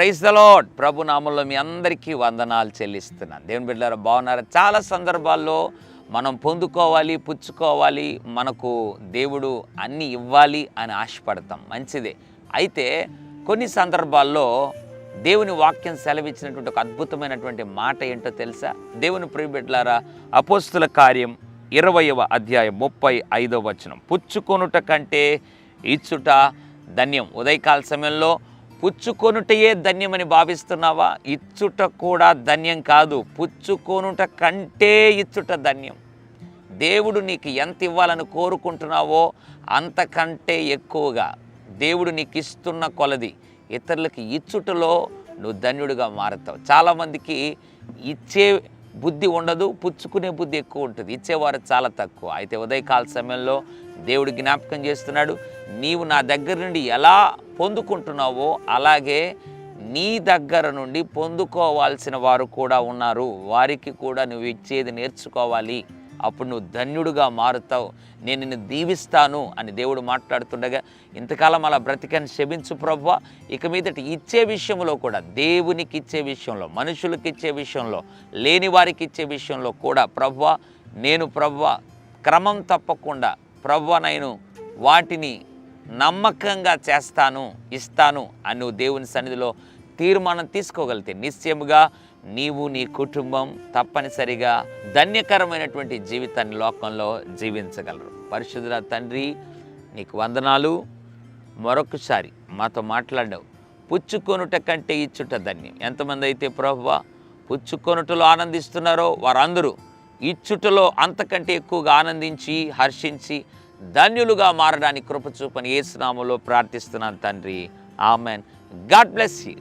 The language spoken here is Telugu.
ప్రైజ్ ద లాడ్ ప్రభు నామంలో మీ అందరికీ వందనాలు చెల్లిస్తున్నాను. దేవుని బిడ్డారా బాగున్నారా? చాలా సందర్భాల్లో మనం పొందుకోవాలి పుచ్చుకోవాలి మనకు దేవుడు అన్నీ ఇవ్వాలి అని ఆశపడతాం. మంచిదే. అయితే కొన్ని సందర్భాల్లో దేవుని వాక్యం సెలవిచ్చినటువంటి ఒక అద్భుతమైనటువంటి మాట ఏంటో తెలుసా? దేవుని ప్రియబిడ్లారా అపోస్తుల కార్యం ఇరవయవ అధ్యాయం ముప్పై ఐదవ వచనం. పుచ్చుకొనుట కంటే ఇచ్చుట ధన్యం. ఉదయకాల సమయంలో పుచ్చుకొనుటయే ధన్యమని భావిస్తున్నావా? ఇచ్చుట కూడా ధన్యం కాదు. పుచ్చుకొనుట కంటే ఇచ్చుట ధన్యం. దేవుడు నీకు ఎంత ఇవ్వాలని కోరుకుంటున్నావో అంతకంటే ఎక్కువగా దేవుడు నీకు ఇస్తున్న కొలది ఇతరులకి ఇచ్చుటలో నువ్వు ధన్యుడిగా మారుతావు. చాలామందికి ఇచ్చే బుద్ధి ఉండదు పుచ్చుకునే బుద్ధి ఎక్కువ ఉంటుంది. ఇచ్చేవారు చాలా తక్కువ. అయితే ఉదయకాల సమయంలో దేవుడు జ్ఞాపకం చేస్తున్నాడు నీవు నా దగ్గర నుండి ఎలా పొందుకుంటున్నావో అలాగే నీ దగ్గర నుండి పొందుకోవాల్సిన వారు కూడా ఉన్నారు. వారికి కూడా నువ్వు ఇచ్చేది నేర్చుకోవాలి. అప్పుడు నువ్వు ధన్యుడుగా మారుతావు. నేను నిన్ను దీవిస్తాను అని దేవుడు మాట్లాడుతుండగా ఇంతకాలం అలా బ్రతికని శపించు ప్రభు ఇక మీదటి ఇచ్చే విషయంలో కూడా దేవునికి ఇచ్చే విషయంలో మనుషులకి ఇచ్చే విషయంలో లేని వారికి ఇచ్చే విషయంలో కూడా ప్రభు నేను ప్రభు క్రమం తప్పకుండా ప్రభు నేను వాటిని నమ్మకంగా చేస్తాను ఇస్తాను అని నువ్వు దేవుని సన్నిధిలో తీర్మానం తీసుకోగలిగితే నిశ్చయముగా నీవు నీ కుటుంబం తప్పనిసరిగా ధన్యకరమైనటువంటి జీవితాన్ని లోకంలో జీవించగలరు. పరిశుద్ధుల తండ్రి నీకు వందనాలు. మరొకసారి మాతో మాట్లాడావు పుచ్చుకొనుట కంటే ఇచ్చుట ధన్యం. ఎంతమంది అయితే ప్రభువా పుచ్చుకొనుటలో ఆనందిస్తున్నారో వారందరూ ఇచ్చుటలో అంతకంటే ఎక్కువగా ఆనందించి హర్షించి ధన్యులుగా మారడానికి కృపచూపని ఏసునామలో ప్రార్థిస్తున్నాను తండ్రి. ఆమెన్. God bless you.